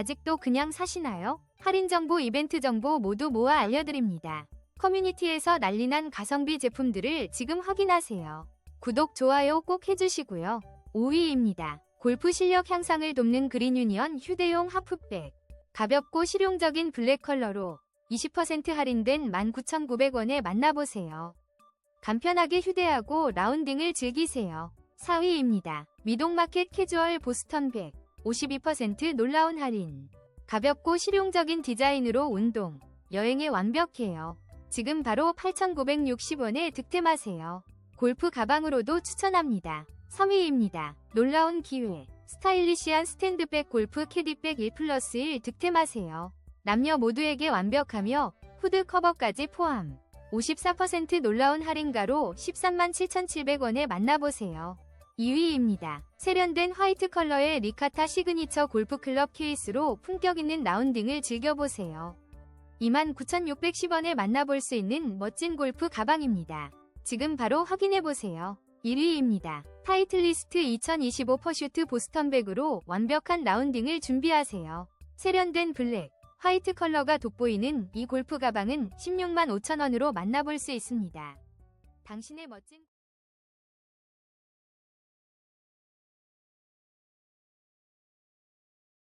아직도 그냥 사시나요? 할인 정보, 이벤트 정보 모두 모아 알려드립니다. 커뮤니티에서 난리난 가성비 제품들을 지금 확인하세요. 구독, 좋아요 꼭 해주시고요. 5위입니다. 골프 실력 향상을 돕는 그린 유니언 휴대용 하프백. 가볍고 실용적인 블랙 컬러로 20% 할인된 19,900원에 만나보세요. 간편하게 휴대하고 라운딩을 즐기세요. 4위입니다. 미동마켓 캐주얼 보스턴백 52% 놀라운 할인. 가볍고 실용적인 디자인으로 운동, 여행에 완벽해요. 지금 바로 8,960원에 득템하세요. 골프 가방으로도 추천합니다. 3위입니다. 놀라운 기회. 스타일리시한 스탠드백 골프 캐디백 1 플러스 1 득템하세요. 남녀 모두에게 완벽하며 후드 커버까지 포함. 54% 놀라운 할인가로 13만 7,700원에 만나보세요. 2위입니다. 세련된 화이트 컬러의 리카타 시그니처 골프클럽 케이스로 품격 있는 라운딩을 즐겨보세요. 29,610원에 만나볼 수 있는 멋진 골프 가방입니다. 지금 바로 확인해보세요. 1위입니다. 타이틀리스트 2025 퍼슈트 보스턴백으로 완벽한 라운딩을 준비하세요. 세련된 블랙, 화이트 컬러가 돋보이는 이 골프 가방은 16만 5천원으로 만나볼 수 있습니다. 당신의 멋진